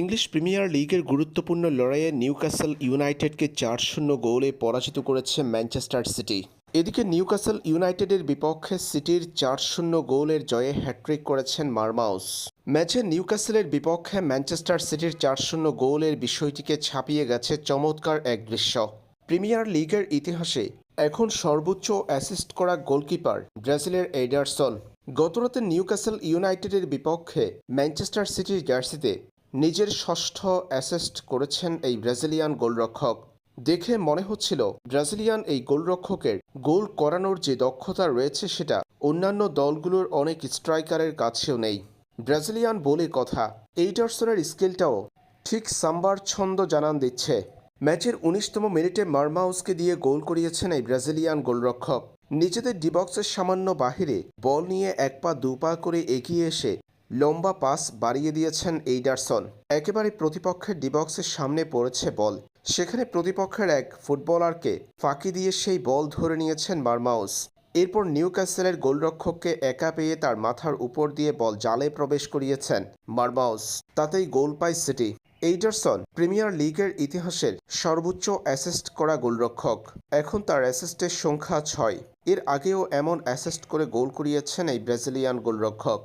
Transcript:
English premier লিগের গুরুত্বপূর্ণ লড়াইয়ে নিউক্যাসল ইউনাইটেডকে চার শূন্য গোলে পরাজিত করেছে ম্যানচেস্টার সিটি। এদিকে নিউক্যাসল ইউনাইটেডের বিপক্ষে সিটির চার শূন্য গোলের জয়ে হ্যাট্রিক করেছেন মারমাউস। ম্যাচে নিউক্যাসলের বিপক্ষে ম্যানচেস্টার সিটির চার শূন্য গোলের বিষয়টিকে ছাপিয়ে গেছে চমৎকার এক দৃশ্য। প্রিমিয়ার লিগের ইতিহাসে এখন সর্বোচ্চ অ্যাসিস্ট করা গোলকিপার ব্রাজিলের এডারসন। গতরাতে নিউক্যাসল ইউনাইটেডের বিপক্ষে ম্যানচেস্টার সিটির জার্সিতে নিজের ষষ্ঠ অ্যাসেস্ট করেছেন এই ব্রাজিলিয়ান গোলরক্ষক। দেখে মনে হচ্ছিল ব্রাজিলিয়ান এই গোলরক্ষকের গোল করানোর যে দক্ষতা রয়েছে সেটা অন্যান্য দলগুলোর অনেক স্ট্রাইকারের কাছেও নেই। ব্রাজিলিয়ান বলে কথা, এইডারসনের স্কিলটাও ঠিক সাম্বার ছন্দ জানান দিচ্ছে। ম্যাচের উনিশতম মিনিটে মারমাউসকে দিয়ে গোল করিয়েছেন এই ব্রাজিলিয়ান গোলরক্ষক। নিজেদের ডিবক্সের সামান্য বাহিরে বল নিয়ে এক পা দু পা করে এগিয়ে এসে লম্বা পাস বাড়িয়ে দিয়েছেন এইডারসন। একেবারে প্রতিপক্ষের ডিবক্সের সামনে পড়েছে বল। সেখানে প্রতিপক্ষের এক ফুটবলারকে ফাঁকি দিয়ে সেই বল ধরে নিয়েছেন মারমাউস। এরপর নিউ ক্যাসেলের গোলরক্ষককে একা পেয়ে তার মাথার উপর দিয়ে বল জালে প্রবেশ করিয়েছেন মারমাউস। তাতেই গোল পায় সিটি। এইডারসন প্রিমিয়ার লিগের ইতিহাসের সর্বোচ্চ অ্যাসিস্ট করা গোলরক্ষক। এখন তার অ্যাসিস্টের সংখ্যা ছয়। এর আগেও এমন অ্যাসিস্ট করে গোল করিয়েছেন এই ব্রাজিলিয়ান গোলরক্ষক।